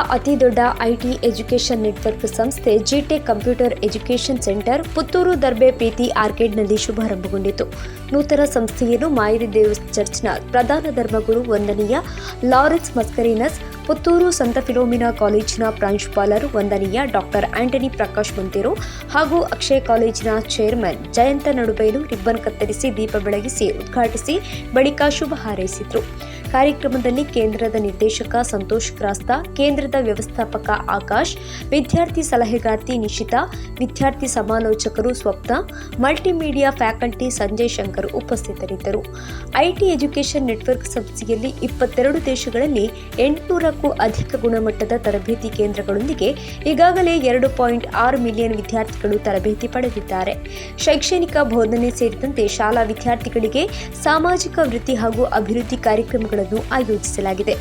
ವಿಶ್ವದ ಅತಿದೊಡ್ಡ IT education network ಸಂಸ್ಥೆ ಜಿಟೆಕ್ computer education centre Puttur Darbe Preethi ಆರ್ಕೇಡ್ನಲ್ಲಿ ಶುಭಾರಂಭಗೊಂಡಿತು. ನೂತನ ಸಂಸ್ಥೆಯನ್ನು ಮಾಯೂರಿ ದೇವ್ ಚರ್ಚ್ನ ಪ್ರಧಾನ ಧರ್ಮಗುರು ವಂದನೀಯ ಲಾರೆನ್ಸ್ ಮಸ್ಕರಿನಸ್, ಪುತ್ತೂರು ಸಂತ ಫಿಲೋಮಿನಾ ಕಾಲೇಜಿನ ಪ್ರಾಂಶುಪಾಲರು ವಂದನೀಯ ಡಾಕ್ಟರ್ ಆಂಟನಿ ಪ್ರಕಾಶ್ ಮಂತಿರು ಹಾಗೂ ಅಕ್ಷಯ ಕಾಲೇಜಿನ ಚೇರ್ಮನ್ ಜಯಂತ ನಡುಬೈಲು ರಿಬ್ಬನ್ ಕತ್ತರಿಸಿ ದೀಪ ಬೆಳಗಿಸಿ ಉದ್ಘಾಟಿಸಿ ಬಳಿಕ ಶುಭ ಹಾರೈಸಿದರು. ಕಾರ್ಯಕ್ರಮದಲ್ಲಿ ಕೇಂದ್ರದ ನಿರ್ದೇಶಕ ಸಂತೋಷ್ ಕ್ರಾಸ್ತ, ಕೇಂದ್ರದ ವ್ಯವಸ್ಥಾಪಕ ಆಕಾಶ್, ವಿದ್ಯಾರ್ಥಿ ಸಲಹೆಗಾರ್ತಿ ನಿಶಿತಾ, ವಿದ್ಯಾರ್ಥಿ ಸಮಾಲೋಚಕರು ಸ್ವಪ್ನ, ಮಲ್ಟಿಮೀಡಿಯಾ ಫ್ಯಾಕಲ್ಟಿ ಸಂಜಯ್ ಶಂಕರ್ ಉಪಸ್ಥಿತರಿದ್ದರು. ಐಟಿ ಎಜುಕೇಷನ್ ನೆಟ್ವರ್ಕ್ ಸಂಸ್ಥೆಯಲ್ಲಿ ಇಪ್ಪತ್ತೆರಡು ದೇಶಗಳಲ್ಲಿ ಎಂಟುನೂರಕ್ಕೂ ಅಧಿಕ ಗುಣಮಟ್ಟದ ತರಬೇತಿ ಕೇಂದ್ರಗಳೊಂದಿಗೆ ಈಗಾಗಲೇ ಎರಡು ಪಾಯಿಂಟ್ ಆರು ಮಿಲಿಯನ್ ವಿದ್ಯಾರ್ಥಿಗಳು ತರಬೇತಿ ಪಡೆದಿದ್ದಾರೆ. ಶೈಕ್ಷಣಿಕ ಬೋಧನೆ ಸೇರಿದಂತೆ ಶಾಲಾ ವಿದ್ಯಾರ್ಥಿಗಳಿಗೆ ಸಾಮಾಜಿಕ ವೃತ್ತಿ ಹಾಗೂ ಅಭಿವೃದ್ಧಿ ಕಾರ್ಯಕ್ರಮಗಳನ್ನು ಆಯೋಜಿಸಲಾಗಿದೆ.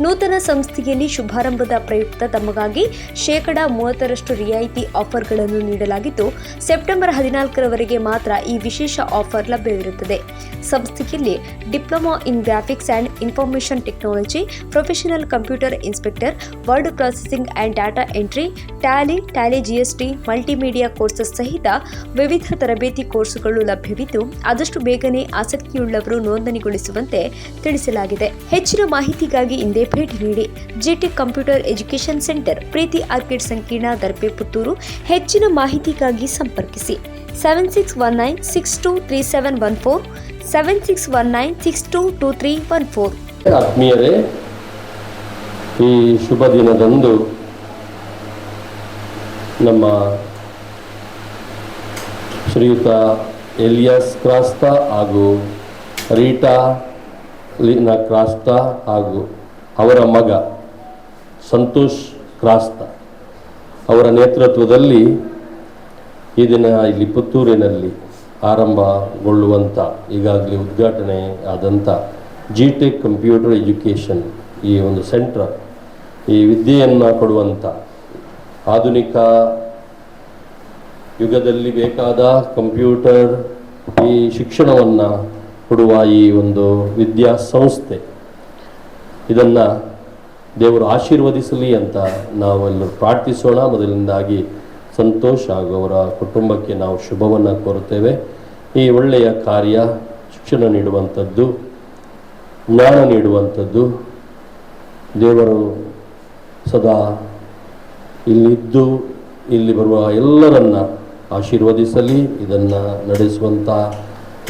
ನೂತನ ಸಂಸ್ಥೆಯಲ್ಲಿ ಶುಭಾರಂಭದ ಪ್ರಯುಕ್ತ ತಮಗಾಗಿ ಶೇಕಡಾ ಮೂವತ್ತರಷ್ಟು ರಿಯಾಯಿತಿ ಆಫರ್ಗಳನ್ನು ನೀಡಲಾಗಿದ್ದು, ಸೆಪ್ಟೆಂಬರ್ ಹದಿನಾಲ್ಕರವರೆಗೆ ಮಾತ್ರ ಈ ವಿಶೇಷ ಆಫರ್ ಲಭ್ಯವಿರುತ್ತದೆ. ಸಂಸ್ಥೆಯಲ್ಲಿ diploma in graphics and information technology, professional computer inspector, word processing and data entry, tally tally GST, multimedia courses ಸಹಿತ ವಿವಿಧ ತರಬೇತಿ ಕೋರ್ಸುಗಳು ಲಭ್ಯವಿದ್ದು, ಆದಷ್ಟು ಬೇಗನೆ ಆಸಕ್ತಿಯುಳ್ಳವರು ನೋಂದಣಿಗೊಳಿಸುವಂತೆ ತಿಳಿಸಲಾಗಿದೆ. ಹೆಚ್ಚಿನ ಮಾಹಿತಿಗಾಗಿ ಹಿಂದೆ ಭೇಟಿ ನೀಡಿ. GT computer education centre Preethi Orchid ಸಂಕೀರ್ಣ ದರ್ಪೆ ಪುತ್ತೂರು ಹೆಚ್ಚಿನ ಮಾಹಿತಿಗಾಗಿ ಸಂಪರ್ಕಿಸಿ. Seven six one nine six two three seven one four seven six one nine six two two three one four ಆತ್ಮೀಯರೇ, ಈ ಶುಭ ದಿನದಂದು ನಮ್ಮ ಶ್ರೀಯುತ ಎಲಿಯಾಸ್ ಕ್ರಾಸ್ತಾ ಹಾಗೂ ರೀಟಾ ಲಿನ ಕ್ರಾಸ್ತಾ ಹಾಗೂ ಅವರ ಮಗ ಸಂತೋಷ್ ಕ್ರಾಸ್ತ ಅವರ ನೇತೃತ್ವದಲ್ಲಿ ಈ ದಿನ ಇಲ್ಲಿ ಪುತ್ತೂರಿನಲ್ಲಿ ಆರಂಭಗೊಳ್ಳುವಂಥ ಈಗಾಗಲೇ ಉದ್ಘಾಟನೆ ಆದಂಥ ಜಿ ಟೆಕ್ ಕಂಪ್ಯೂಟರ್ ಎಜುಕೇಷನ್ ಈ ಒಂದು ಸೆಂಟ್ರ್ ಈ ವಿದ್ಯೆಯನ್ನು ಕೊಡುವಂಥ ಆಧುನಿಕ ಯುಗದಲ್ಲಿ ಬೇಕಾದ ಕಂಪ್ಯೂಟರ್ ಈ ಶಿಕ್ಷಣವನ್ನು ಕೊಡುವ ಈ ಒಂದು ವಿದ್ಯಾ ಸಂಸ್ಥೆ. ಇದನ್ನು ದೇವರು ಆಶೀರ್ವದಿಸಲಿ ಅಂತ ನಾವೆಲ್ಲರೂ ಪ್ರಾರ್ಥಿಸೋಣ. ಮೊದಲಿಂದಾಗಿ ಸಂತೋಷ ಹಾಗೂ ಅವರ ಕುಟುಂಬಕ್ಕೆ ನಾವು ಶುಭವನ್ನು ಕೋರುತ್ತೇವೆ. ಈ ಒಳ್ಳೆಯ ಕಾರ್ಯ ಶಿಕ್ಷಣ ನೀಡುವಂಥದ್ದು, ಜ್ಞಾನ ನೀಡುವಂಥದ್ದು. ದೇವರು ಸದಾ ಇಲ್ಲಿದ್ದು, ಇಲ್ಲಿ ಬರುವ ಎಲ್ಲರನ್ನ ಆಶೀರ್ವದಿಸಲಿ. ಇದನ್ನು ನಡೆಸುವಂಥ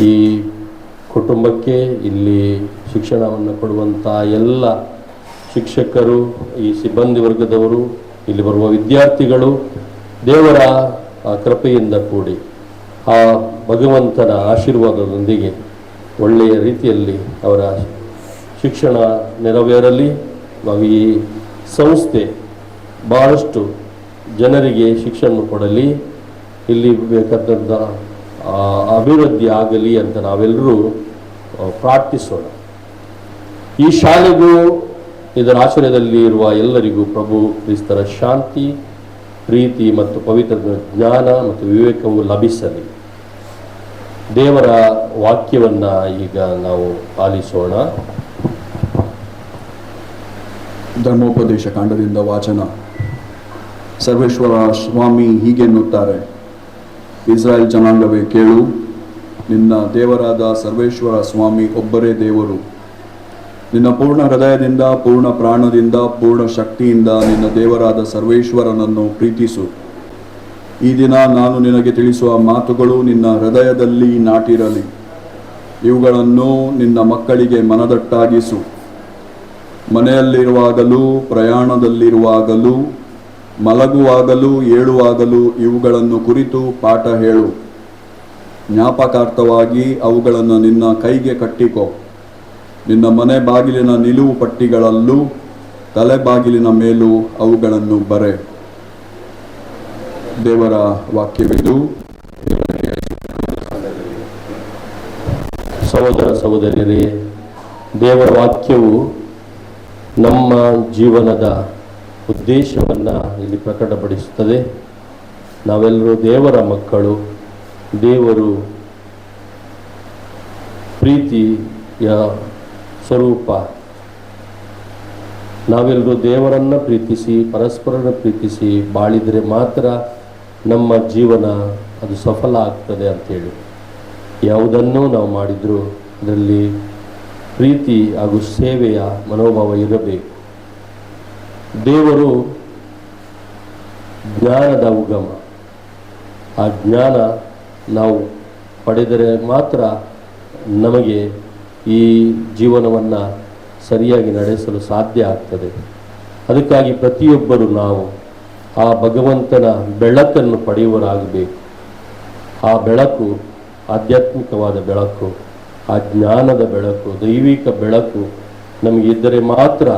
ಈ ಕುಟುಂಬಕ್ಕೆ ಇಲ್ಲಿ ಶಿಕ್ಷಣವನ್ನು ಕೊಡುವಂಥ ಎಲ್ಲ ಶಿಕ್ಷಕರು, ಈ ಸಿಬ್ಬಂದಿ ವರ್ಗದವರು, ಇಲ್ಲಿ ಬರುವ ವಿದ್ಯಾರ್ಥಿಗಳು, ದೇವರ ಕೃಪೆಯಿಂದ ಕೂಡಿ, ಆ, ಭಗವಂತನ ಆಶೀರ್ವಾದದೊಂದಿಗೆ ಒಳ್ಳೆಯ ರೀತಿಯಲ್ಲಿ ಅವರ ಶಿಕ್ಷಣ ನೆರವೇರಲಿ. ನಾವು ಈ ಸಂಸ್ಥೆ ಬಹಳಷ್ಟು ಜನರಿಗೆ ಶಿಕ್ಷಣ ಕೊಡಲಿ. ಇಲ್ಲಿ ಬೇಕಾದಂಥ ಅಭಿವೃದ್ಧಿ ಆಗಲಿ ಅಂತ ನಾವೆಲ್ಲರೂ ಪ್ರಾರ್ಥಿಸೋಣ. ಈ ಶಾಲೆಗೂ, ಇದರ ಆಶ್ರಯದಲ್ಲಿ ಇರುವ ಎಲ್ಲರಿಗೂ ಪ್ರಭು ಕ್ರಿಸ್ತರ ಶಾಂತಿ, ಪ್ರೀತಿ ಮತ್ತು ಪವಿತ್ರ ಜ್ಞಾನ ಮತ್ತು ವಿವೇಕವು ಲಭಿಸಲಿ. ದೇವರ ವಾಕ್ಯವನ್ನ ಈಗ ನಾವು ಪಾಲಿಸೋಣ. ಧರ್ಮೋಪದೇಶ ಕಾಂಡದಿಂದ ವಾಚನ. ಸರ್ವೇಶ್ವರ ಸ್ವಾಮಿ ಹೀಗೆನ್ನುತ್ತಾರೆ ಇಸ್ರಾಯೇಲ್ ಜನಾಂಗವೇ ಕೇಳು, ನಿನ್ನ ದೇವರಾದ ಸರ್ವೇಶ್ವರ ಸ್ವಾಮಿ ಒಬ್ಬರೇ ದೇವರು. ನಿನ್ನ ಪೂರ್ಣ ಹೃದಯದಿಂದ, ಪೂರ್ಣ ಪ್ರಾಣದಿಂದ, ಪೂರ್ಣ ಶಕ್ತಿಯಿಂದ ನಿನ್ನ ದೇವರಾದ ಸರ್ವೇಶ್ವರನನ್ನು ಪ್ರೀತಿಸು. ಈ ದಿನ ನಾನು ನಿನಗೆ ತಿಳಿಸುವ ಮಾತುಗಳು ನಿನ್ನ ಹೃದಯದಲ್ಲಿ ನಾಟಿರಲಿ. ಇವುಗಳನ್ನು ನಿನ್ನ ಮಕ್ಕಳಿಗೆ ಮನದಟ್ಟಾಗಿಸು. ಮನೆಯಲ್ಲಿರುವಾಗಲೂ, ಪ್ರಯಾಣದಲ್ಲಿರುವಾಗಲೂ ಮಲಗುವಾಗಲೂ ಏಳುವಾಗಲೂ ಇವುಗಳನ್ನು ಕುರಿತು ಪಾಠ ಹೇಳು. ಜ್ಞಾಪಕಾರ್ಥವಾಗಿ ಅವುಗಳನ್ನು ನಿನ್ನ ಕೈಗೆ ಕಟ್ಟಿಕೋ. ನಿನ್ನ ಮನೆ ಬಾಗಿಲಿನ ನಿಲುವು ಪಟ್ಟಿಗಳಲ್ಲೂ ತಲೆ ಬಾಗಿಲಿನ ಮೇಲೂ ಅವುಗಳನ್ನು ಬರೆ. ದೇವರ ವಾಕ್ಯವಿದು. ಸಹೋದರ ಸಹೋದರಿಯರೇ, ದೇವರ ವಾಕ್ಯವು ನಮ್ಮ ಜೀವನದ ಉದ್ದೇಶವನ್ನು ಇಲ್ಲಿ ಪ್ರಕಟಪಡಿಸುತ್ತದೆ. ನಾವೆಲ್ಲರೂ ದೇವರ ಮಕ್ಕಳು, ದೇವರು ಪ್ರೀತಿಯ ಸ್ವರೂಪ. ನಾವೆಲ್ಲರೂ ದೇವರನ್ನು ಪ್ರೀತಿಸಿ ಪರಸ್ಪರನ ಪ್ರೀತಿಸಿ ಬಾಳಿದರೆ ಮಾತ್ರ ನಮ್ಮ ಜೀವನ ಅದು ಸಫಲ ಆಗ್ತದೆ ಅಂತೇಳಿ. ಯಾವುದನ್ನೂ ನಾವು ಮಾಡಿದರೂ ಅದರಲ್ಲಿ ಪ್ರೀತಿ ಹಾಗೂ ಸೇವೆಯ ಮನೋಭಾವ ಇರಬೇಕು. ದೇವರು ಜ್ಞಾನದ ಉಗಮ. ಆ ಜ್ಞಾನ ನಾವು ಪಡೆದರೆ ಮಾತ್ರ ನಮಗೆ ಈ ಜೀವನವನ್ನು ಸರಿಯಾಗಿ ನಡೆಸಲು ಸಾಧ್ಯ ಆಗ್ತದೆ. ಅದಕ್ಕಾಗಿ ಪ್ರತಿಯೊಬ್ಬರು ನಾವು ಆ ಭಗವಂತನ ಬೆಳಕನ್ನು ಪಡೆಯುವರಾಗಬೇಕು. ಆ ಬೆಳಕು ಆಧ್ಯಾತ್ಮಿಕವಾದ ಬೆಳಕು, ಆ ಜ್ಞಾನದ ಬೆಳಕು, ದೈವಿಕ ಬೆಳಕು ನಮಗಿದ್ದರೆ ಮಾತ್ರ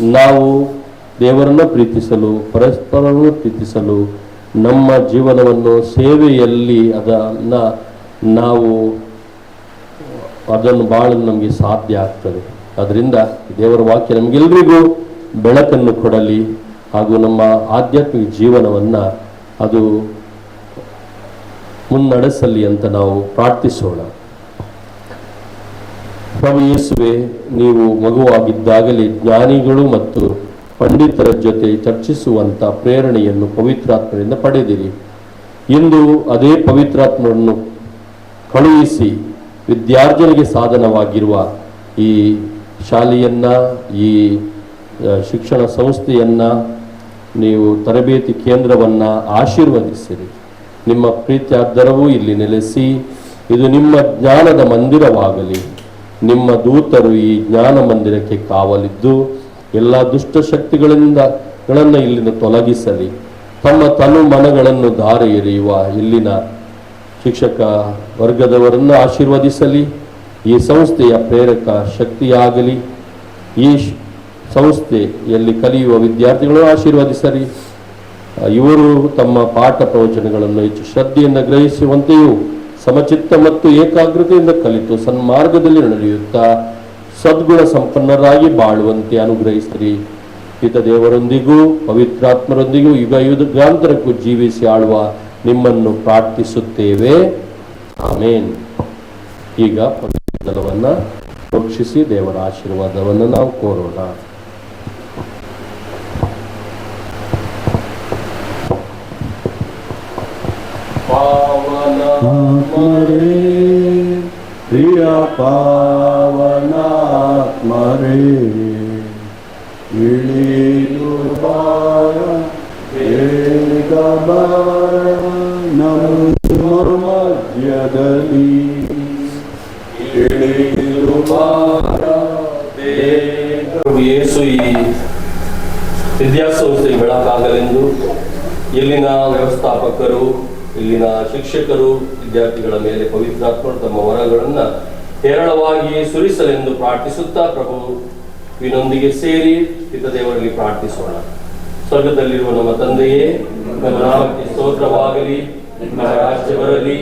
ನಾವು ದೇವರನ್ನು ಪ್ರೀತಿಸಲು, ಪರಸ್ಪರರನ್ನು ಪ್ರೀತಿಸಲು, ನಮ್ಮ ಜೀವನವನ್ನು ಸೇವೆಯಲ್ಲಿ ಅದನ್ನು ನಾವು, ಅದನ್ನು ಭಾಳ ನಮಗೆ ಸಾಧ್ಯ ಆಗ್ತದೆ. ಅದರಿಂದ ದೇವರ ವಾಕ್ಯ ನಮಗೆಲ್ಲರಿಗೂ ಬೆಳಕನ್ನು ಕೊಡಲಿ ಹಾಗೂ ನಮ್ಮ ಆಧ್ಯಾತ್ಮಿಕ ಜೀವನವನ್ನು ಅದು ಮುನ್ನಡೆಸಲಿ ಅಂತ ನಾವು ಪ್ರಾರ್ಥಿಸೋಣ. ಪ್ರಭು ಯೇಸುವೆ, ನೀವು ಮಗುವಾಗಿದ್ದಾಗಲೇ ಜ್ಞಾನಿಗಳು ಮತ್ತು ಪಂಡಿತರ ಜೊತೆ ಚರ್ಚಿಸುವಂಥ ಪ್ರೇರಣೆಯನ್ನು ಪವಿತ್ರಾತ್ಮರಿಂದ ಪಡೆದಿರಿ. ಇಂದು ಅದೇ ಪವಿತ್ರಾತ್ಮರನ್ನು ಕಳುಹಿಸಿ ವಿದ್ಯಾರ್ಜನೆಗೆ ಸಾಧನವಾಗಿರುವ ಈ ಶಾಲೆಯನ್ನ, ಈ ಶಿಕ್ಷಣ ಸಂಸ್ಥೆಯನ್ನ, ನೀವು ತರಬೇತಿ ಕೇಂದ್ರವನ್ನ ಆಶೀರ್ವದಿಸಿರಿ. ನಿಮ್ಮ ಪ್ರೀತ್ಯಾರ್ಧರವೂ ಇಲ್ಲಿ ನೆಲೆಸಿ, ಇದು ನಿಮ್ಮ ಜ್ಞಾನದ ಮಂದಿರವಾಗಲಿ. ನಿಮ್ಮ ದೂತರು ಈ ಜ್ಞಾನ ಮಂದಿರಕ್ಕೆ ಕಾವಲಿದ್ದು ಎಲ್ಲ ದುಷ್ಟ ಶಕ್ತಿಗಳಿಂದ ಗಳನ್ನು ಇಲ್ಲಿನ ತೊಲಗಿಸಲಿ. ತಮ್ಮ ತನು ಮನಗಳನ್ನು ಧಾರೆ ಎರೆಯುವ ಇಲ್ಲಿನ ಶಿಕ್ಷಕ ವರ್ಗದವರನ್ನು ಆಶೀರ್ವದಿಸಲಿ. ಈ ಸಂಸ್ಥೆಯ ಪ್ರೇರಕ ಶಕ್ತಿಯಾಗಲಿ. ಈ ಸಂಸ್ಥೆಯಲ್ಲಿ ಕಲಿಯುವ ವಿದ್ಯಾರ್ಥಿಗಳು ಆಶೀರ್ವದಿಸಲಿ. ಇವರು ತಮ್ಮ ಪಾಠ ಪ್ರವಚನಗಳನ್ನು ಹೆಚ್ಚು ಶ್ರದ್ಧೆಯಿಂದ ಗ್ರಹಿಸುವಂತೆಯೂ ಸಮಚಿತ್ತ ಮತ್ತು ಏಕಾಗ್ರತೆಯಿಂದ ಕಲಿತು ಸನ್ಮಾರ್ಗದಲ್ಲಿ ನಡೆಯುತ್ತಾ ಸದ್ಗುಣ ಸಂಪನ್ನರಾಗಿ ಬಾಳುವಂತೆ ಅನುಗ್ರಹಿಸಿರಿ ಹಿತ ದೇವರೊಂದಿಗೂ, ಪವಿತ್ರಾತ್ಮರೊಂದಿಗೂ ಯುಗ ಯುಗಾಂತರಕ್ಕೂ ಜೀವಿಸಿ ಆಳುವ ನಿಮ್ಮನ್ನು ಪ್ರಾರ್ಥಿಸುತ್ತೇವೆ. ಆಮೇನ್. ಈಗ ಪವಿತ್ರವನ್ನ ರಕ್ಷಿಸಿ ದೇವರ ಆಶೀರ್ವಾದವನ್ನು ನಾವು ಕೋರೋಣ. ಪಾವನ ಪ್ರಿಯ ಪಾವನಾತ್ಮರೇ ಯೇಸು ಈ ವಿದ್ಯಾಸಂಸ್ಥೆಗೆ ಬೆಳಕಾಗಲೆಂದು ಇಲ್ಲಿನ ವ್ಯವಸ್ಥಾಪಕರು, ಇಲ್ಲಿನ ಶಿಕ್ಷಕರು, ವಿದ್ಯಾರ್ಥಿಗಳ ಮೇಲೆ ಪವಿತ್ರಾತ್ಮರು ತಮ್ಮ ವರಗಳನ್ನ ಹೇರಳವಾಗಿ ಸುರಿಸಲೆಂದು ಪ್ರಾರ್ಥಿಸುತ್ತಾ ಪ್ರಭು ಇನ್ನೊಂದಿಗೆ ಸೇರಿ ದೇವರಲ್ಲಿ ಪ್ರಾರ್ಥಿಸೋಣ. ಸ್ವರ್ಗದಲ್ಲಿರುವ ನಮ್ಮ ತಂದೆಯೇ, ನಮ್ಮ ನಾಮಕ್ಕೆ ಸ್ತೋತ್ರವಾಗಲಿ, ನಿಮ್ಮ ರಾಜ್ಯ ಬರಲಿ,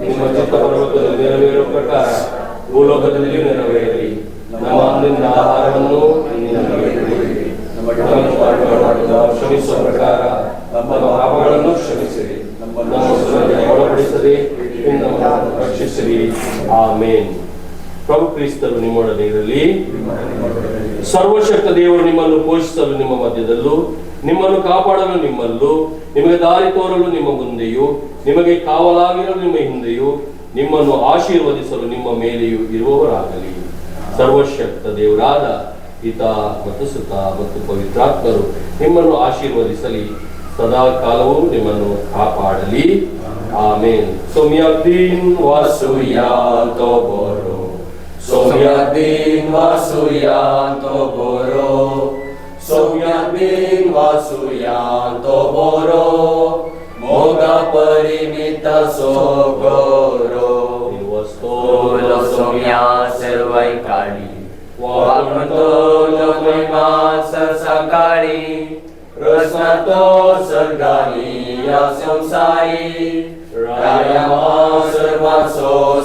ನಿಮ್ಮ ಚಿತ್ತ ಪರ್ವತದ ನೆರವೇರುವ ಪ್ರಕಾರ ಭೂಲೋಕದಲ್ಲಿ ನೆರವೇರಲಿ. ನಮ್ಮ ಅಂದಿನ ಆಹಾರವನ್ನು ಶ್ರಮಿಸುವ ಪ್ರಕಾರ ನಮ್ಮ ಪಾಪಗಳನ್ನು ಶ್ರಮಿಸಿರಿ ಒಳಪಡಿಸದೆ ರಕ್ಷಿಸಿರಿ. ಆಮೇನ್. ಪ್ರಭು ಕ್ರಿಸ್ತರು ನಿಮ್ಮೊಡನೆ ಇರಲಿ. ಸರ್ವಶಕ್ತ ದೇವರು ನಿಮ್ಮನ್ನು ಪೋಷಿಸಲು ನಿಮ್ಮ ಮಧ್ಯದಲ್ಲೂ, ನಿಮ್ಮನ್ನು ಕಾಪಾಡಲು ನಿಮ್ಮಲ್ಲೂ, ನಿಮಗೆ ದಾರಿ ತೋರಲು ನಿಮ್ಮ ಮುಂದೆಯೂ, ನಿಮಗೆ ಕಾವಲಾಗಿರಲು ನಿಮ್ಮ ಹಿಂದೆಯೂ, ನಿಮ್ಮನ್ನು ಆಶೀರ್ವದಿಸಲು ನಿಮ್ಮ ಮೇಲೆಯೂ ಇರುವವರಾಗಲಿ. ಸರ್ವಶಕ್ತ ದೇವರಾದ ಹಿತ ಮತ್ತು ಸುತ ಮತ್ತು ಪವಿತ್ರಾತ್ಮರು ನಿಮ್ಮನ್ನು ಆಶೀರ್ವದಿಸಲಿ. ಸದಾ ಕಾಲವೂ ನಿಮ್ಮನ್ನು ಕಾಪಾಡಲಿ. ಆಮೇನ್. ಸೌಮ್ಯಾಬ್ದೀನ್ ವಾಸುಯಾತೋ Somyak bin Vasuyanto Boro. Somyak bin Vasuyanto Boro. Moga Parimita Sogoro. Stolo Somya Selvaikali Vakunto Lokwima Sarsakali Rasnato Sargali Yasyam Sai. Rayama Sarvaso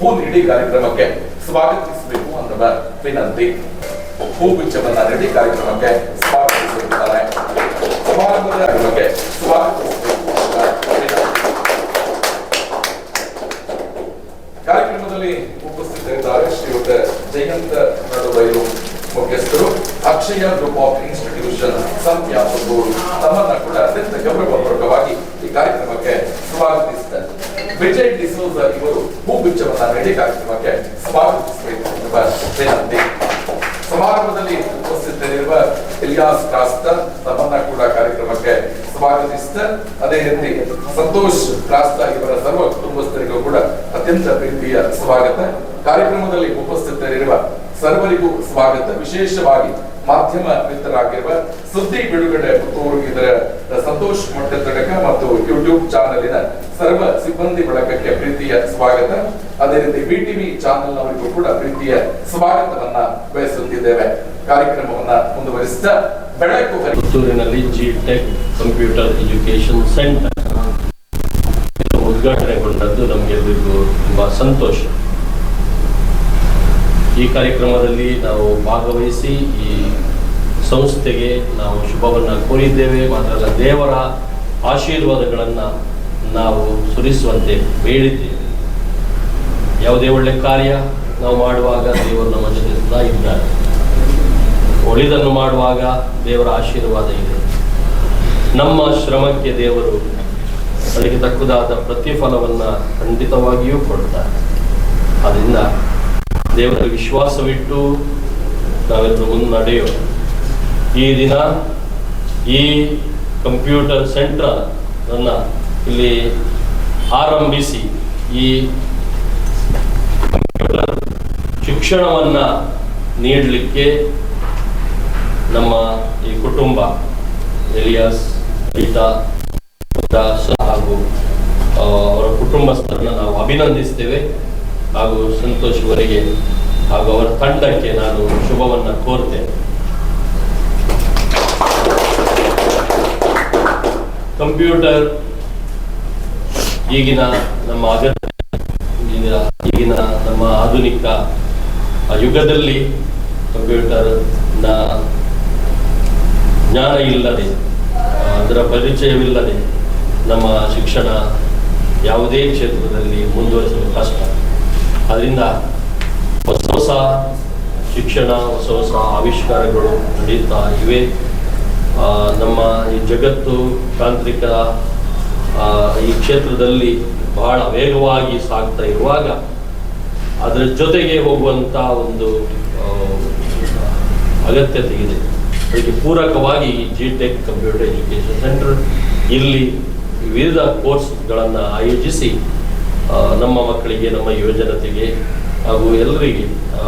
ಹೂ ನೀಡಿ ಕಾರ್ಯಕ್ರಮಕ್ಕೆ ಸ್ವಾಗತಿಸಬೇಕು ಅನ್ನುವ ವಿನಂತಿ. ಹೂಗುಚ್ಛವನ್ನ ನೀಡಿ ಕಾರ್ಯಕ್ರಮಕ್ಕೆ ಕಾರ್ಯಕ್ರಮಕ್ಕೆ ಸ್ವಾಗತಿಸಬೇಕು ಅನ್ನುವ ವಿನಂತಿ. ಕಾರ್ಯಕ್ರಮದಲ್ಲಿ ಉಪಸ್ಥಿತರಿದ್ದಾರೆ ಶ್ರೀಯುತ ಜಯಂತ ನಡುಬೈಲು ಮುಖ್ಯಸ್ಥರು ಅಕ್ಷಯ ಗ್ರೂಪ್ ಆಫ್ ಇನ್ಸ್ಟಿಟ್ಯೂಷನ್ ಸಂಖ್ಯಾಪಕರು ತಮ್ಮನ್ನ ಕೂಡ ಅತ್ಯಂತ ಗೌರವಪೂರ್ವಕವಾಗಿ ಈ ಕಾರ್ಯಕ್ರಮಕ್ಕೆ ಸ್ವಾಗತಿಸಿದ್ದಾರೆ ವಿಜಯ್ ಡಿಸೋಜ ಇವರು ನೀಡಿ ಕಾರ್ಯಕ್ರಮಕ್ಕೆ ಸ್ವಾಗತಿಸಬೇಕು ಎಂಬ ವಿನಂತಿ ಸಮಾರಂಭದಲ್ಲಿ ಉಪಸ್ಥಿತರಿರುವ ಇಲಿಯಾಸ್ ಕ್ರಾಸ್ತರ್ ತಮ್ಮನ್ನ ಕೂಡ ಕಾರ್ಯಕ್ರಮಕ್ಕೆ ಸ್ವಾಗತಿಸಿದ ಅದೇ ರೀತಿ ಸಂತೋಷ್ ಕ್ರಾಸ್ತ ಇವರ ಸರ್ವ ಕುಟುಂಬಸ್ಥರಿಗೂ ಕೂಡ ಅತ್ಯಂತ ಪ್ರೀತಿಯ ಸ್ವಾಗತ. ಕಾರ್ಯಕ್ರಮದಲ್ಲಿ ಉಪಸ್ಥಿತರಿರುವ ಸರ್ವರಿಗೂ ಸ್ವಾಗತ. ವಿಶೇಷವಾಗಿ ಮಾಧ್ಯಮ ಮಿತ್ರರಾಗಿರುವ ಸುದ್ದಿ ಬಿಡುಗಡೆ ಪುತ್ತೂರು ಇದರ ಸಂತೋಷ್ ಮೊಟ್ಟೆತಡಕ ಮತ್ತು ಯೂಟ್ಯೂಬ್ ಚಾನಲಿನ ಸರ್ವ ಸಿಬ್ಬಂದಿ ಬಳಕಕ್ಕೆ ಪ್ರೀತಿಯ ಸ್ವಾಗತ. ಅದೇ ರೀತಿ ಬಿಟಿವಿ ಚಾನೆಲ್ ಅವರಿಗೂ ಕೂಡ ಪ್ರೀತಿಯ ಸ್ವಾಗತವನ್ನ ಬಯಸುತ್ತಿದ್ದೇವೆ. ಕಾರ್ಯಕ್ರಮವನ್ನ ಮುಂದುವರಿಸಿದ ಬೆಳಕು ಪುತ್ತೂರಿನಲ್ಲಿ G tech computer education centre ಉದ್ಘಾಟನೆಗೊಂಡದ್ದು ನಮಗೆಲ್ಲರಿಗೂ ತುಂಬಾ ಸಂತೋಷ. ಈ ಕಾರ್ಯಕ್ರಮದಲ್ಲಿ ನಾವು ಭಾಗವಹಿಸಿ ಈ ಸಂಸ್ಥೆಗೆ ನಾವು ಶುಭವನ್ನು ಕೋರಿದ್ದೇವೆ. ಮಾತ್ರ ದೇವರ ಆಶೀರ್ವಾದಗಳನ್ನು ನಾವು ಸುರಿಸುವಂತೆ ಬೇಡಿದ್ದೇವೆ. ಯಾವುದೇ ಒಳ್ಳೆ ಕಾರ್ಯ ನಾವು ಮಾಡುವಾಗ ದೇವರು ನಮ್ಮ ಜೊತೆ ಸದಾ ಇದ್ದಾರೆ. ಒಳಿದನ್ನು ಮಾಡುವಾಗ ದೇವರ ಆಶೀರ್ವಾದ ಇದೆ. ನಮ್ಮ ಶ್ರಮಕ್ಕೆ ದೇವರು ಅದಕ್ಕೆ ತಕ್ಕದಾದ ಪ್ರತಿಫಲವನ್ನು ಖಂಡಿತವಾಗಿಯೂ ಕೊಡ್ತಾರೆ. ಅದರಿಂದ ದೇವರ ವಿಶ್ವಾಸವಿಟ್ಟು ನಾವೆಲ್ಲರೂ ಮುನ್ನಡೆಯೋ ಈ ದಿನ ಈ ಕಂಪ್ಯೂಟರ್ ಸೆಂಟರ್ ಅನ್ನ ಇಲ್ಲಿ ಆರಂಭಿಸಿ ಈ ಶಿಕ್ಷಣವನ್ನು ನೀಡಲಿಕ್ಕೆ ನಮ್ಮ ಈ ಕುಟುಂಬ, ಎಲಿಯಾಸ್ ಗೀತಾ ಹಾಗೂ ಅವರ ಕುಟುಂಬಸ್ಥರನ್ನ ನಾವು ಅಭಿನಂದಿಸ್ತೇವೆ ಹಾಗೂ ಸಂತೋಷ್ ಅವರಿಗೆ ಹಾಗೂ ಅವರ ತಂಡಕ್ಕೆ ನಾನು ಶುಭವನ್ನು ಕೋರ್ತೇನೆ. ಕಂಪ್ಯೂಟರ್ ಈಗಿನ ನಮ್ಮ ಅಗತ್ಯ ಈಗ ಈಗಿನ ನಮ್ಮ ಆಧುನಿಕ ಯುಗದಲ್ಲಿ ಯುಗದಲ್ಲಿ ನ ಜ್ಞಾನ ಇಲ್ಲದೆ, ಅದರ ಪರಿಚಯವಿಲ್ಲದೆ ನಮ್ಮ ಶಿಕ್ಷಣ ಯಾವುದೇ ಕ್ಷೇತ್ರದಲ್ಲಿ ಮುಂದುವರಿಸಲು ಕಷ್ಟ. ಅದರಿಂದ ಹೊಸ ಹೊಸ ಶಿಕ್ಷಣ, ಹೊಸ ಹೊಸ ಆವಿಷ್ಕಾರಗಳು ನಡೀತಾ ಇವೆ. ನಮ್ಮ ಈ ಜಗತ್ತು ತಾಂತ್ರಿಕ ಈ ಕ್ಷೇತ್ರದಲ್ಲಿ ಬಹಳ ವೇಗವಾಗಿ ಸಾಗ್ತಾ ಇರುವಾಗ ಅದರ ಜೊತೆಗೆ ಹೋಗುವಂತ ಒಂದು ಅಗತ್ಯತೆ ಇದೆ. ಅದಕ್ಕೆ ಪೂರಕವಾಗಿ G tech computer education centre ಇಲ್ಲಿ ವಿವಿಧ ಕೋರ್ಸ್ಗಳನ್ನು ಆಯೋಜಿಸಿ ನಮ್ಮ ಮಕ್ಕಳಿಗೆ, ನಮ್ಮ ಯುವಜನತೆಗೆ ಹಾಗೂ ಎಲ್ಲರಿಗೆ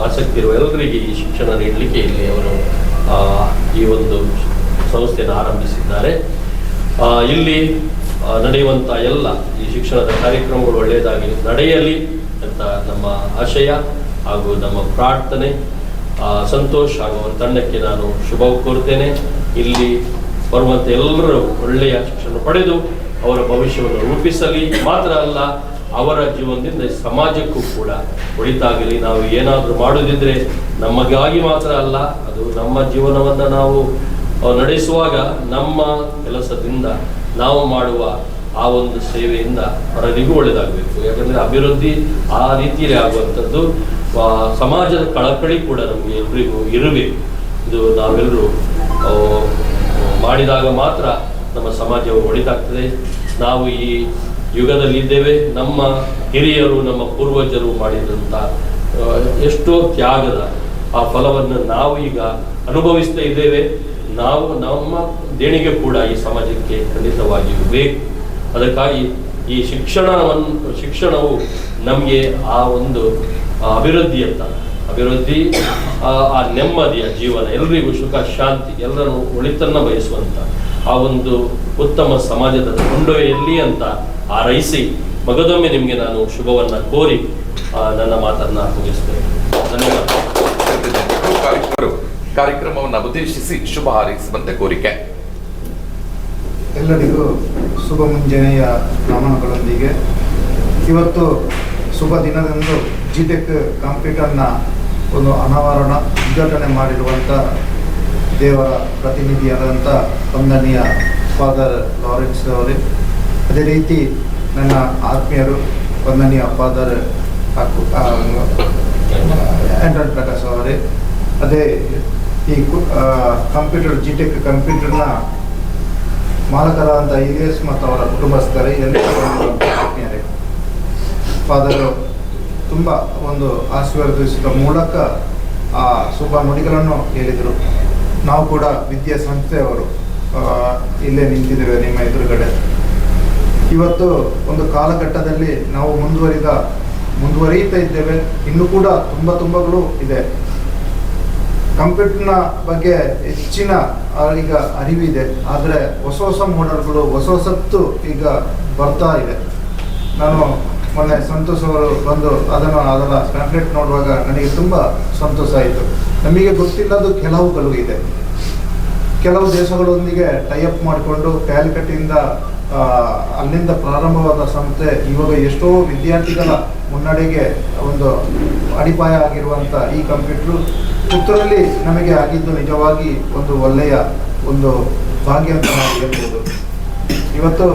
ಆಸಕ್ತಿ ಇರುವ ಎಲ್ಲರಿಗೆ ಈ ಶಿಕ್ಷಣ ನೀಡಲಿಕ್ಕೆ ಇಲ್ಲಿ ಅವರು ಈ ಒಂದು ಸಂಸ್ಥೆಯನ್ನು ಆರಂಭಿಸಿದ್ದಾರೆ. ಇಲ್ಲಿ ನಡೆಯುವಂಥ ಎಲ್ಲ ಈ ಶಿಕ್ಷಣದ ಕಾರ್ಯಕ್ರಮಗಳು ಒಳ್ಳೆಯದಾಗಿ ನಡೆಯಲಿ ಅಂತ ನಮ್ಮ ಆಶಯ ಹಾಗೂ ನಮ್ಮ ಪ್ರಾರ್ಥನೆ. ಸಂತೋಷ ಹಾಗೂ ತಂಡಕ್ಕೆ ನಾನು ಶುಭ ಕೋರ್ತೇನೆ ಇಲ್ಲಿ ಬರುವಂತ ಎಲ್ಲರೂ ಒಳ್ಳೆಯ ಶಿಕ್ಷಣ ಪಡೆದು ಅವರ ಭವಿಷ್ಯವನ್ನು ರೂಪಿಸಲಿ. ಮಾತ್ರ ಅಲ್ಲ, ಅವರ ಜೀವನದಿಂದ ಸಮಾಜಕ್ಕೂ ಕೂಡ ಒಳಿತಾಗಲಿ. ನಾವು ಏನಾದರೂ ಮಾಡೋದಿದ್ರೆ ನಮಗಾಗಿ ಮಾತ್ರ ಅಲ್ಲ, ಅದು ನಮ್ಮ ಜೀವನವನ್ನು ನಾವು ನಡೆಸುವಾಗ ನಮ್ಮ ಕೆಲಸದಿಂದ ನಾವು ಮಾಡುವ ಆ ಒಂದು ಸೇವೆಯಿಂದ ಹೊರಗಿಗೂ ಒಳ್ಳೆಯದಾಗಬೇಕು ಯಾಕಂದರೆ ಅಭಿವೃದ್ಧಿ ಆ ರೀತಿಯಲ್ಲಿ ಆಗುವಂಥದ್ದು ಸಮಾಜದ ಕಳಕಳಿ ಕೂಡ ನಮಗೆ ಎಲ್ರಿಗೂ ಇರಬೇಕು. ಇದು ನಾವೆಲ್ಲರೂ ಮಾಡಿದಾಗ ಮಾತ್ರ ನಮ್ಮ ಸಮಾಜವು ಒಳಿತಾಗ್ತದೆ. ನಾವು ಈ ಯುಗದಲ್ಲಿ ಇದ್ದೇವೆ. ನಮ್ಮ ಹಿರಿಯರು, ನಮ್ಮ ಪೂರ್ವಜರು ಮಾಡಿದಂಥ ಎಷ್ಟೋ ತ್ಯಾಗದ ಆ ಫಲವನ್ನು ನಾವು ಈಗ ಅನುಭವಿಸ್ತಾ ಇದ್ದೇವೆ. ನಾವು ನಮ್ಮ ದೇಣಿಗೆ ಕೂಡ ಈ ಸಮಾಜಕ್ಕೆ ಖಂಡಿತವಾಗಿಯೂ ಬೇಕು ಅದಕ್ಕಾಗಿ ಈ ಶಿಕ್ಷಣವನ್ನು ಶಿಕ್ಷಣವು ನಮಗೆ ಆ ಒಂದು ಅಭಿವೃದ್ಧಿ ಅಂತ, ಅಭಿವೃದ್ಧಿ, ಆ ನೆಮ್ಮದಿಯ ಜೀವನ ಎಲ್ಲರಿಗೂ ಸುಖ, ಶಾಂತಿ ಎಲ್ಲರೂ ಒಳಿತನ್ನ ಬಯಸುವಂತ ಆ ಒಂದು ಉತ್ತಮ ಸಮಾಜದ ಕೊಂಡೊಯ್ಯಲ್ಲಿ ಅಂತ ಹಾರೈಸಿ ಮಗದೊಮ್ಮೆ ನಿಮಗೆ ನಾನು ಶುಭವನ್ನು ಕೋರಿ ನನ್ನ ಮಾತನ್ನ ಮುಗಿಸ್ತೇನೆ. ಧನ್ಯವಾದ. ಕಾರ್ಯಕ್ರಮವನ್ನು ಉದ್ದೇಶಿಸಿ ಶುಭ ಹಾರೈಸುವಂತೆ ಕೋರಿಕೆ. ಎಲ್ಲರಿಗೂ ಶುಭ ಮುಂಜಾನೆಯ ನಮನಗಳೊಂದಿಗೆ. ಇವತ್ತು ಶುಭ ದಿನದಂದು ಜಿಟೆಕ್ ಕಂಪ್ಯೂಟರ್ನ ಒಂದು ಅನಾವರಣ ಉದ್ಘಾಟನೆ ಮಾಡಿರುವಂಥ ದೇವರ ಪ್ರತಿನಿಧಿಯಾದಂಥ ವಂದನೀಯ ಫಾದರ್ ಲಾರೆನ್ಸ್ ಅವರೇ ಅದೇ ರೀತಿ ನನ್ನ ಆತ್ಮೀಯರು ವಂದನೀಯ ಫಾದರ್ ಆಂಡ್ರಾಯ್ಡ್ ಪ್ರಕಾಶ್ ಅವರೇ ಅದೇ ಈ ಕಂಪ್ಯೂಟರ್ ಜಿಟೆಕ್ ಕಂಪ್ಯೂಟರ್ನ ಮಾಲಕರಾದಂಥ ಇಲಿಯಸ್ ಮತ್ತು ಅವರ ಕುಟುಂಬಸ್ಥರೇ ಎಲ್ಲರಿಗೂ ಫಾದರು ತುಂಬ ಒಂದು ಆಶೀರ್ವದಿಸಿದ ಮೂಲಕ ಆ ಶುಭ ನುಡಿಗಳನ್ನು ಹೇಳಿದರು. ನಾವು ಕೂಡ ವಿದ್ಯಾ ಸಂಸ್ಥೆಯವರು ಇಲ್ಲೇ ನಿಂತಿದ್ದೇವೆ ನಿಮ್ಮ ಎದುರುಗಡೆ. ಇವತ್ತು ಒಂದು ಕಾಲಘಟ್ಟದಲ್ಲಿ ನಾವು ಮುಂದುವರಿದ, ಮುಂದುವರಿಯುತ್ತಾ ಇದ್ದೇವೆ. ಇನ್ನೂ ಕೂಡ ತುಂಬ ತುಂಬಗಳು ಇದೆ. ಕಂಪ್ಯೂಟರ್ನ ಬಗ್ಗೆ ಹೆಚ್ಚಿನ ಈಗ ಅರಿವಿದೆ. ಆದರೆ ಹೊಸ ಹೊಸ ಮೋಡಲ್ಗಳು ಹೊಸ ಹೊಸತ್ತು ಈಗ ಬರ್ತಾ ಇದೆ. ನಾನು ಮೊನ್ನೆ ಸಂತೋಷ್ ಅವರು ಬಂದು ಅದನ್ನು ಅದರ ಪ್ಯಾಂಪ್ಲೆಟ್ ನೋಡುವಾಗ ನನಗೆ ತುಂಬ ಸಂತೋಷ ಆಯಿತು. ನಮಗೆ ಗೊತ್ತಿಲ್ಲದು ಕೆಲವುಗಳು ಇದೆ. ಕೆಲವು ದೇಶಗಳೊಂದಿಗೆ ಟೈಅಪ್ ಮಾಡಿಕೊಂಡು ಕ್ಯಾಲಿಕಟ್ಟಿಂದ ಅಲ್ಲಿಂದ ಪ್ರಾರಂಭವಾದ ಸಂಸ್ಥೆ, ಇವಾಗ ಎಷ್ಟೋ ವಿದ್ಯಾರ್ಥಿಗಳ ಮುನ್ನಡೆಗೆ ಒಂದು ಅಡಿಪಾಯ ಆಗಿರುವಂಥ ಈ ಕಂಪ್ಯೂಟ್ರು ಪುತ್ತೂರಲ್ಲಿ ನಮಗೆ ಆಗಿದ್ದು ನಿಜವಾಗಿ ಒಂದು ಒಳ್ಳೆಯ ಒಂದು ಭಾಗ್ಯ ಅಂತ ನಾವು ಹೇಳ್ಬೋದು. ಇವತ್ತು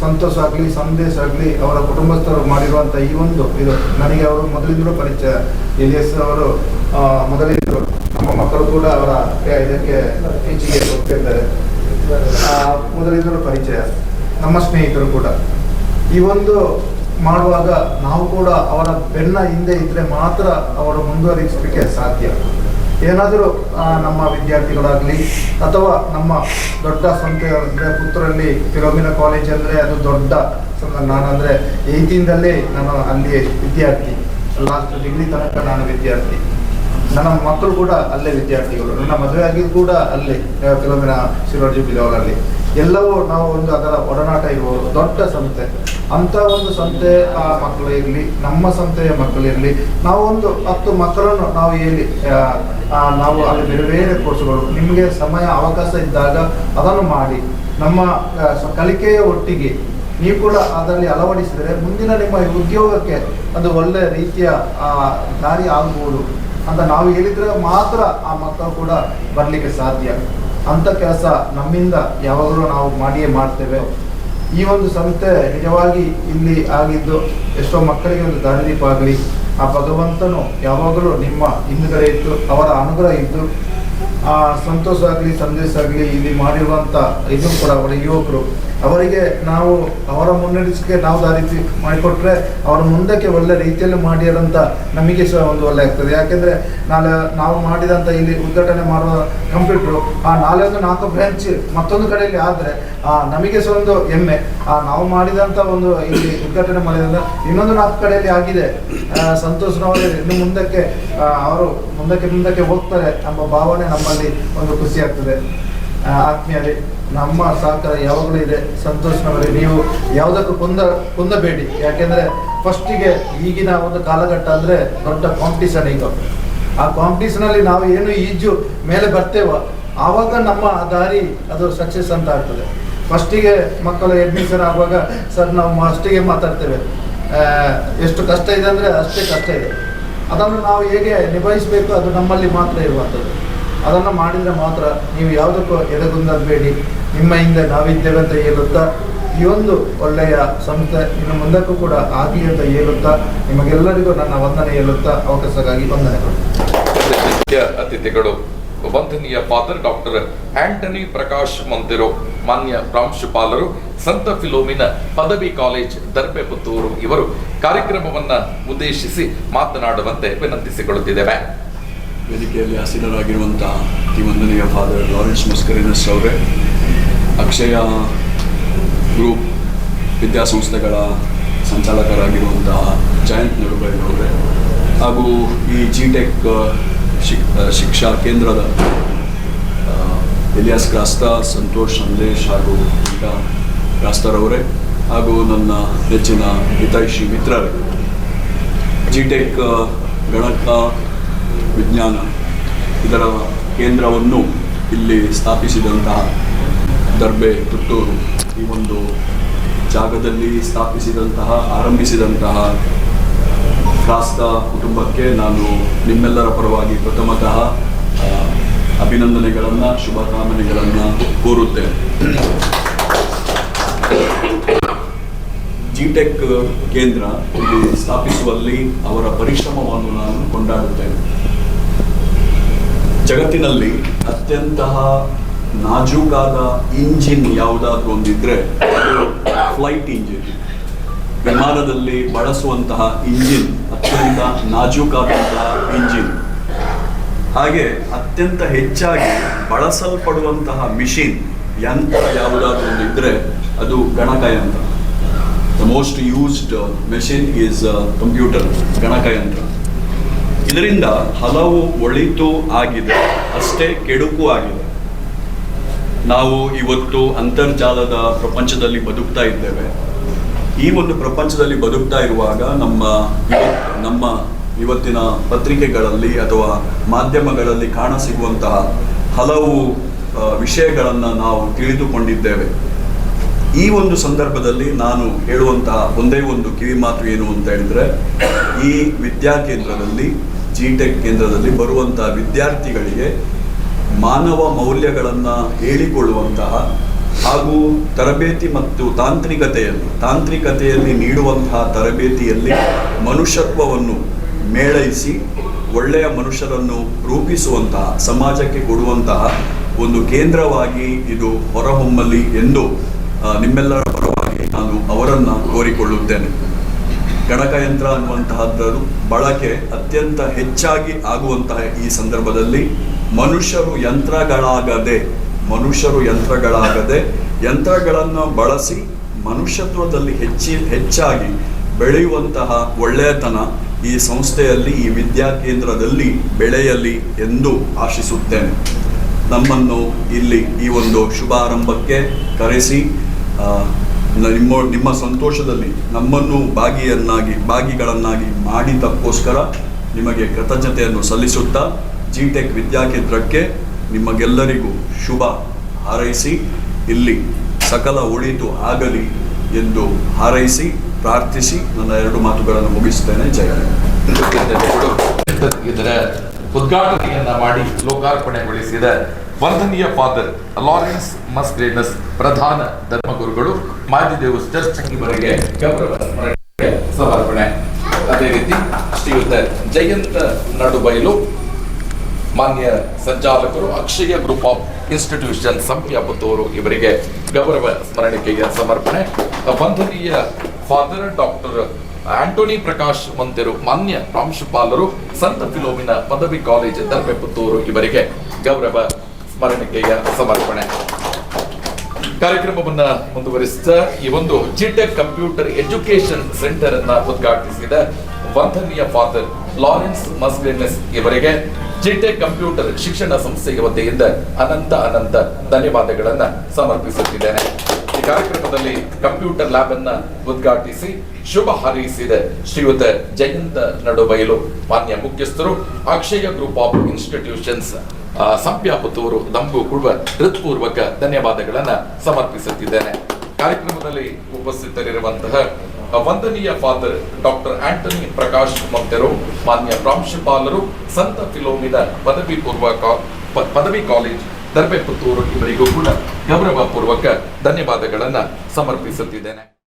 ಸಂತೋಷ ಆಗಲಿ ಸಂದೇಶ ಆಗಲಿ ಅವರ ಕುಟುಂಬಸ್ಥರು ಮಾಡಿರುವಂಥ ಈ ಒಂದು ಇದು ನನಗೆ ಅವರು ಮೊದಲಿಂದಲೂ ಪರಿಚಯ. ಎಲಿಯಸ್ ಅವರು ಆ, ಮೊದಲಿಂದಲೂ ನಮ್ಮ ಮಕ್ಕಳು ಕೂಡ ಅವರ ಇದಕ್ಕೆ ಹೆಚ್ಚಿಗೆ ಹೋಗ್ತಿದ್ದಾರೆ ಮೊದಲಿಂದಲೂ ಪರಿಚಯ. ನಮ್ಮ ಸ್ನೇಹಿತರು ಕೂಡ. ಈ ಒಂದು ಮಾಡುವಾಗ ನಾವು ಕೂಡ ಅವರ ಬೆನ್ನ ಹಿಂದೆ ಇದ್ರೆ ಮಾತ್ರ ಅವರು ಮುಂದುವರಿಸಲಿಕ್ಕೆ ಸಾಧ್ಯ. ಏನಾದರೂ ನಮ್ಮ ವಿದ್ಯಾರ್ಥಿಗಳಾಗಲಿ, ಅಥವಾ ನಮ್ಮ ದೊಡ್ಡ ಸಂಸ್ಥೆ ಅಂದರೆ ಪುತ್ತೂರಲ್ಲಿ ಫಿಲೋಮಿನ ಕಾಲೇಜ್ ಅಂದರೆ ಅದು ದೊಡ್ಡ. ನಾನಂದರೆ ಏಯ್ತಿಂದಲೇ ನಾನು ಅಲ್ಲಿ ವಿದ್ಯಾರ್ಥಿ ಲಾಸ್ಟ್ ಡಿಗ್ರಿ ತನಕ ನಾನು ವಿದ್ಯಾರ್ಥಿ ನನ್ನ ಮಕ್ಕಳು ಕೂಡ ಅಲ್ಲೇ ವಿದ್ಯಾರ್ಥಿಗಳು. ನನ್ನ ಮದುವೆ ಆಗಿದ್ದು ಕೂಡ ಅಲ್ಲೇ ಕೆಲವೊಮ್ಮೆ ಶಿರೋಜಿ ಬಿಲೋರಲ್ಲಿ ಎಲ್ಲವೂ ನಾವು ಒಂದು ಅದರ ಒಡನಾಟ ಇರುವವರು ದೊಡ್ಡ ಸಂಸ್ಥೆ ಅಂತ ಒಂದು ಸಂಸ್ಥೆ ಆ ಮಕ್ಕಳು ಇರಲಿ, ನಮ್ಮ ಸಂಸ್ಥೆಯ ಮಕ್ಕಳಿರಲಿ ನಾವು ಒಂದು ಹತ್ತು ಮಕ್ಕಳನ್ನು ನಾವು ಹೇಳಿ ನಾವು ಅಲ್ಲಿ ಬೇರೆ ಬೇರೆ ಕೋರ್ಸ್ಗಳು, ನಿಮಗೆ ಸಮಯ, ಅವಕಾಶ ಇದ್ದಾಗ ಅದನ್ನು ಮಾಡಿ. ನಮ್ಮ ಕಲಿಕೆಯ ಒಟ್ಟಿಗೆ ನೀವು ಕೂಡ ಅದರಲ್ಲಿ ಅಳವಡಿಸಿದರೆ ಮುಂದಿನ ನಿಮ್ಮ ಉದ್ಯೋಗಕ್ಕೆ ಅದು ಒಳ್ಳೆಯ ರೀತಿಯ ದಾರಿ ಆಗ್ಬೋದು. ಅಂತ ನಾವು ಹೇಳಿದ್ರೆ ಮಾತ್ರ ಆ ಮಕ್ಕಳು ಕೂಡ ಬರಲಿಕ್ಕೆ ಸಾಧ್ಯ. ಅಂತ ಕೆಲಸ ನಮ್ಮಿಂದ ಯಾವಾಗಲೂ ನಾವು ಮಾಡಿಯೇ ಮಾಡ್ತೇವೆ. ಈ ಒಂದು ಸಂಸ್ಥೆ ನಿಜವಾಗಿ ಇಲ್ಲಿ ಆಗಿದ್ದು ಎಷ್ಟೋ ಮಕ್ಕಳಿಗೆ ಒಂದು ದಾರಿದೀಪ ಆಗಲಿ. ಆ ಭಗವಂತನು ಯಾವಾಗಲೂ ನಿಮ್ಮ ಹಿಂದುಗಡೆ ಇತ್ತು ಅವರ ಅನುಗ್ರಹ ಇದ್ದು ಆ ಸಂತೋಷ ಆಗಲಿ ಸಂದೇಶ ಆಗಲಿ ಇಲ್ಲಿ ಮಾಡಿರುವಂತ ಇದು ಕೂಡ ಅವರ ಯುವಕರು. ಅವರಿಗೆ ನಾವು ಅವರ ಮುನ್ನಡೆಸಕ್ಕೆ ನಾವು ದಾರಿ ಮಾಡಿಕೊಟ್ರೆ ಅವರ ಮುಂದಕ್ಕೆ ಒಳ್ಳೆ ರೀತಿಯಲ್ಲಿ ಮಾಡಿರಂತ ನಮಗೆ ಸಹ ಒಂದು ಒಳ್ಳೆ ಆಗ್ತದೆ. ಯಾಕೆಂದ್ರೆ ನಾಳೆ ನಾವು ಮಾಡಿದಂತ ಇಲ್ಲಿ ಉದ್ಘಾಟನೆ ಮಾಡುವ ಕಂಪ್ಯೂಟ್ರು, ಆ ನಾಳೆ ನಾಲ್ಕು ಬ್ರಾಂಚ್ ಮತ್ತೊಂದು ಕಡೆಯಲ್ಲಿ ಆ ನಮಗೆ ಸಹ ಒಂದು ಹೆಮ್ಮೆ. ಆ ನಾವು ಮಾಡಿದಂತ ಒಂದು ಇಲ್ಲಿ ಉದ್ಘಾಟನೆ ಮಾಡಿದಂಥ ಇನ್ನೊಂದು ನಾಲ್ಕು ಕಡೆಯಲ್ಲಿ ಆಗಿದೆ. ಸಂತೋಷ್ ಇನ್ನು ಮುಂದಕ್ಕೆ ಅವರು ಮುಂದಕ್ಕೆ ಮುಂದಕ್ಕೆ ಹೋಗ್ತಾರೆ ನಮ್ಮ ಭಾವನೆ ನಮ್ಮಲ್ಲಿ ಒಂದು ಖುಷಿ ಆಗ್ತದೆ. ಆತ್ಮೀಯರೇ, ನಮ್ಮ ಸಹಕಾರ ಯಾವಾಗಲೂ ಇದೆ. ಸಂತೋಷನವರೇ ನೀವು ಯಾವುದಕ್ಕೂ ಕುಂದ, ಕುಂದಬೇಡಿ. ಯಾಕೆಂದರೆ ಫಸ್ಟಿಗೆ ಈಗಿನ ಒಂದು ಕಾಲಘಟ್ಟ ಅಂದ್ರೆ ದೊಡ್ಡ ಕಾಂಪಿಟೀಷನ್ ಈಗ. ಆ ಕಾಂಪಿಟಿಷನ್ ಅಲ್ಲಿ ನಾವು ಏನು ಈಜು ಮೇಲೆ ಬರ್ತೇವೋ, ಆವಾಗ ನಮ್ಮ ದಾರಿ ಅದು ಸಕ್ಸಸ್ ಅಂತ ಆಗ್ತದೆ. ಫಸ್ಟಿಗೆ ಮಕ್ಕಳು ಅಡ್ಮಿಷನ್ ಆಗುವಾಗ, ಸರ್, ನಾವು ಫಸ್ಟಿಗೆ ಮಾತಾಡ್ತೇವೆ. ಎಷ್ಟು ಕಷ್ಟ ಇದೆ ಅಂದರೆ ಅಷ್ಟೇ ಕಷ್ಟ ಇದೆ. ಅದನ್ನು ನಾವು ಹೇಗೆ ನಿಭಾಯಿಸಬೇಕು ಅದು ನಮ್ಮಲ್ಲಿ ಮಾತ್ರ ಇರುವಂಥದ್ದು. ಅದನ್ನು ಮಾಡಿದರೆ ಮಾತ್ರ ನೀವು ಯಾವುದಕ್ಕೂ ಎದೆಗುಂದಬೇಡಿ ನಿಮ್ಮ ಹಿಂದೆ ಅಂತ ಹೇಳುತ್ತಾ, ಈ ಒಂದು ಒಳ್ಳೆಯ ಸಂಸ್ಥೆ ಇನ್ನು ಮುಂದಕ್ಕೂ ಕೂಡ ಆಗಲಿ ಅಂತ ಹೇಳುತ್ತಾ, ನಿಮಗೆಲ್ಲರಿಗೂ ನನ್ನ ವಂದನೆ ಹೇಳುತ್ತಾ, ಅವಕಾಶಕ್ಕಾಗಿ ವಂದನೆಗಳು. ಮುಖ್ಯ ಅತಿಥಿಗಳು, ವಂದನೀಯ father doctor Antony Prakash Monteiro, ಮಾನ್ಯ ಪ್ರಾಂಶುಪಾಲರು, ಸಂತ ಫಿಲೋಮಿನ ಪದವಿ ಕಾಲೇಜ್ ದರ್ಬೆ ಪುತ್ತೂರು ಇವರು ಕಾರ್ಯಕ್ರಮವನ್ನು ಉದ್ದೇಶಿಸಿ ಮಾತನಾಡುವಂತೆ ವಿನಂತಿಸಿಕೊಳ್ಳುತ್ತಿದ್ದೇವೆ. ವೇದಿಕೆಯಲ್ಲಿ ಆಸೀನರಾಗಿರುವಂಥ ಈ ವಂದನೀಯ ಫಾದರ್ ಲಾರೆನ್ಸ್ ಮಸ್ಕರಿನಸ್ ಅವರೇ, ಅಕ್ಷಯ ಗ್ರೂಪ್ ವಿದ್ಯಾಸಂಸ್ಥೆಗಳ ಸಂಚಾಲಕರಾಗಿರುವಂತಹ ಜಯಂತ್ ನಡುಬೈರವರೇ ಹಾಗೂ ಈ ಜಿ ಟೆಕ್ ಶಿಕ್ ಶಿಕ್ಷಾ ಕೇಂದ್ರದ ಎಲಿಯಾಸ್ ಕ್ರಾಸ್ತ, ಸಂತೋಷ್ ಸಂದೇಶ್ ಹಾಗೂ ಗೀತಾ ಕ್ರಾಸ್ತರವರೇ ಹಾಗೂ ನನ್ನ ನೆಚ್ಚಿನ ಹಿತೈಷಿ ಮಿತ್ರರೇ ಜಿ ಟೆಕ್ ಗಣಕ ವಿಜ್ಞಾನ. ಇದರ ಕೇಂದ್ರವನ್ನು ಇಲ್ಲಿ ಸ್ಥಾಪಿಸಿದಂತಹ ದರ್ಬೆ ಪುತ್ತೂರು. ಈ ಒಂದು ಜಾಗದಲ್ಲಿ ಸ್ಥಾಪಿಸಿದಂತಹ, ಆರಂಭಿಸಿದಂತಹ ಶಾಸ್ತ್ರ ಕುಟುಂಬಕ್ಕೆ ನಾನು ನಿಮ್ಮೆಲ್ಲರ ಪರವಾಗಿ ಪ್ರಥಮತಃ ಅಭಿನಂದನೆಗಳನ್ನು, ಶುಭಕಾಮನೆಗಳನ್ನು ಕೋರುತ್ತೇನೆ. ಜಿಟೆಕ್ ಕೇಂದ್ರ ಇಲ್ಲಿ ಸ್ಥಾಪಿಸುವಲ್ಲಿ ಅವರ ಪರಿಶ್ರಮವನ್ನು ನಾನು ಕೊಂಡಾಡುತ್ತೇನೆ. ಜಗತ್ತಿನಲ್ಲಿ ಅತ್ಯಂತ ನಾಜೂಕಾದ ಇಂಜಿನ್ ಯಾವುದಾದ್ರೂ ಒಂದಿದ್ರೆ ಅದು ಫ್ಲೈಟ್ ಇಂಜಿನ್. ವಿಮಾನದಲ್ಲಿ ಬಳಸುವಂತಹ ಇಂಜಿನ್ ಅತ್ಯಂತ ನಾಜೂಕಾದಂತಹ ಇಂಜಿನ್. ಹಾಗೆ ಅತ್ಯಂತ ಹೆಚ್ಚಾಗಿ ಬಳಸಲ್ಪಡುವಂತಹ ಮಿಷಿನ್ ಯಂತ್ರ ಯಾವುದಾದ್ರೂ ಒಂದಿದ್ರೆ ಅದು ಗಣಕಯಂತ್ರ the most used machine is computer ಗಣಕಯಂತ್ರ ಇದರಿಂದ ಹಲವು ಒಳಿತು ಆಗಿದೆ. ಅಷ್ಟೇ ಕೆಡುಕು ಆಗಿದೆ. ನಾವು ಇವತ್ತು ಅಂತರ್ಜಾಲದ ಪ್ರಪಂಚದಲ್ಲಿ ಬದುಕ್ತಾ ಇದ್ದೇವೆ. ಈ ಒಂದು ಪ್ರಪಂಚದಲ್ಲಿ ಬದುಕ್ತಾ ಇರುವಾಗ ನಮ್ಮ ನಮ್ಮ ಇವತ್ತಿನ ಪತ್ರಿಕೆಗಳಲ್ಲಿ ಅಥವಾ ಮಾಧ್ಯಮಗಳಲ್ಲಿ ಕಾಣಸಿಗುವಂತಹ ಹಲವು ವಿಷಯಗಳನ್ನು ನಾವು ತಿಳಿದುಕೊಂಡಿದ್ದೇವೆ. ಈ ಒಂದು ಸಂದರ್ಭದಲ್ಲಿ ನಾನು ಹೇಳುವಂತಹ ಒಂದೇ ಒಂದು ಕಿವಿ ಮಾತು ಏನು ಅಂತ ಹೇಳಿದ್ರೆ, ಈ ವಿದ್ಯಾಕೇಂದ್ರದಲ್ಲಿ ಜಿ ಟೆಕ್ ಕೇಂದ್ರದಲ್ಲಿ ಬರುವಂತಹ ವಿದ್ಯಾರ್ಥಿಗಳಿಗೆ ಮಾನವ ಮೌಲ್ಯಗಳನ್ನು ಹೇಳಿಕೊಳ್ಳುವಂತಹ ಹಾಗೂ ತರಬೇತಿ ಮತ್ತು ತಾಂತ್ರಿಕತೆಯನ್ನು, ತಾಂತ್ರಿಕತೆಯಲ್ಲಿ ನೀಡುವಂತಹ ತರಬೇತಿಯಲ್ಲಿ ಮನುಷ್ಯತ್ವವನ್ನು ಮೇಳೈಸಿ ಒಳ್ಳೆಯ ಮನುಷ್ಯರನ್ನು ರೂಪಿಸುವಂತಹ, ಸಮಾಜಕ್ಕೆ ಕೊಡುವಂತಹ ಒಂದು ಕೇಂದ್ರವಾಗಿ ಇದು ಹೊರಹೊಮ್ಮಲಿ ಎಂದು ನಿಮ್ಮೆಲ್ಲರ ಪರವಾಗಿ ನಾನು ಅವರನ್ನು ಕೋರಿಕೊಳ್ಳುತ್ತೇನೆ. ಗಣಕಯಂತ್ರ ಅನ್ನುವಂತಹದ್ದು ಬಳಕೆ ಅತ್ಯಂತ ಹೆಚ್ಚಾಗಿ ಆಗುವಂತಹ ಈ ಸಂದರ್ಭದಲ್ಲಿ ಮನುಷ್ಯರು ಯಂತ್ರಗಳಾಗದೆ ಮನುಷ್ಯರು ಯಂತ್ರಗಳಾಗದೆ, ಯಂತ್ರಗಳನ್ನು ಬಳಸಿ ಮನುಷ್ಯತ್ವದಲ್ಲಿ ಹೆಚ್ಚಿ, ಹೆಚ್ಚಾಗಿ ಬೆಳೆಯುವಂತಹ ಒಳ್ಳೆಯತನ ಈ ಸಂಸ್ಥೆಯಲ್ಲಿ, ಈ ವಿದ್ಯಾ ಕೇಂದ್ರದಲ್ಲಿ ಬೆಳೆಯಲಿ ಎಂದು ಆಶಿಸುತ್ತೇನೆ. ನಮ್ಮನ್ನು ಇಲ್ಲಿ ಈ ಒಂದು ಶುಭಾರಂಭಕ್ಕೆ ಕರೆಸಿ ನಿಮ್ಮ ನಿಮ್ಮ ಸಂತೋಷದಲ್ಲಿ ನಮ್ಮನ್ನು ಭಾಗಿಯನ್ನಾಗಿ, ಭಾಗಿಗಳನ್ನಾಗಿ ಮಾಡಿದ್ದಕ್ಕೋಸ್ಕರ ನಿಮಗೆ ಕೃತಜ್ಞತೆಯನ್ನು ಸಲ್ಲಿಸುತ್ತಾ ಜಿ ಟೆಕ್ ವಿದ್ಯಾಕೇಂದ್ರಕ್ಕೆ ನಿಮಗೆಲ್ಲರಿಗೂ ಶುಭ ಹಾರೈಸಿ, ಇಲ್ಲಿ ಸಕಲ ಒಳಿತು ಆಗಲಿ ಎಂದು ಹಾರೈಸಿ, ಪ್ರಾರ್ಥಿಸಿ, ನನ್ನ ಎರಡು ಮಾತುಗಳನ್ನು ಮುಗಿಸುತ್ತೇನೆ. ಜಯ ಇದರ ಉದ್ಘಾಟನೆಯನ್ನ ಮಾಡಿ ಲೋಕಾರ್ಪಣೆಗೊಳಿಸಿದ ವಂದನೀಯ ಫಾದರ್ ಲಾರೆನ್ಸ್ ಮಸ್ಗ್ರೇನಸ್ ಪ್ರಧಾನ ಧರ್ಮಗುರುಗಳು ಮಾದಿದೇವು ಚರ್ಚ್ ಇವರಿಗೆ ಗೌರವ ಸಮರ್ಪಣೆ. ಅದೇ ರೀತಿ ಶ್ರೀಯುತ ಜಯಂತ ನಡುಬೈಲು ಮಾನ್ಯ ಸಂಚಾಲಕರು Akshaya group of institution Sampya Puttur ಇವರಿಗೆ ಗೌರವ ಸ್ಮರಣಿಕೆಯ ಸಮರ್ಪಣೆ. ವಂದನೀಯ ಫಾದರ್ ಡಾಕ್ಟರ್ ಆಂಟೋನಿ ಪ್ರಕಾಶ್ ಮಂತೆರು ಮಾನ್ಯ ಪ್ರಾಂಶುಪಾಲರು ಸಂತ ಫಿಲೋಮಿನ ಪದವಿ ಕಾಲೇಜ್ ದರ್ಬೆ ಪುತ್ತೂರು ಇವರಿಗೆ ಗೌರವ ಸ್ಮರಣಿಕೆಯ ಸಮರ್ಪಣೆ. ಕಾರ್ಯಕ್ರಮವನ್ನ ಮುಂದುವರಿಸಿದ ಈ ಒಂದು ಜಿಟೆಕ್ ಕಂಪ್ಯೂಟರ್ ಎಜುಕೇಶನ್ ಸೆಂಟರ್ ಅನ್ನ ಉದ್ಘಾಟಿಸಿದ ವಂದನೀಯ ಫಾದರ್ ಲಾರೆನ್ಸ್ ಮಸ್ಗ್ರೆನೆಸ್ ಇವರಿಗೆ ಜಿಟೆಕ್ ಕಂಪ್ಯೂಟರ್ ಶಿಕ್ಷಣ ಸಂಸ್ಥೆಯ ವತಿಯಿಂದ ಅನಂತ ಅನಂತ ಧನ್ಯವಾದಗಳನ್ನು ಸಮರ್ಪಿಸುತ್ತಿದ್ದೇನೆ. ಕಾರ್ಯಕ್ರಮದಲ್ಲಿ ಕಂಪ್ಯೂಟರ್ ಲ್ಯಾಬ್ ಅನ್ನ ಉದ್ಘಾಟಿಸಿ ಶುಭ ಹಾರೈಸಿದ ಶ್ರೀಯುತ ಜಯಂತ ನಡುಬೈಲು ಮಾನ್ಯ ಮುಖ್ಯಸ್ಥರು, Akshaya group of institutions Sampya Puttur Sampya Puttur ನಂಬು ಕೊಡುವ ಹೃತ್ಪೂರ್ವಕ ಧನ್ಯವಾದಗಳನ್ನ ಸಮರ್ಪಿಸುತ್ತಿದ್ದೇನೆ. ಕಾರ್ಯಕ್ರಮದಲ್ಲಿ ಉಪಸ್ಥಿತರಿರುವಂತಹ ವಂದನೀಯ father doctor Antony Prakash Monteiro ಮಾನ್ಯ ಪ್ರಾಂಶುಪಾಲರು, ಸಂತ ಫಿಲೋಮಿನ ಪದವಿ ಪೂರ್ವ ಪದವಿ ಕಾಲೇಜ್ ದರ್ಬೆ ಪುತ್ತೂರು ಇವರಿಗೂ ಕೂಡ ಗೌರವ ಪೂರ್ವಕ ಧನ್ಯವಾದಗಳನ್ನ ಸಮರ್ಪಿಸುತ್ತಿದ್ದೇನೆ.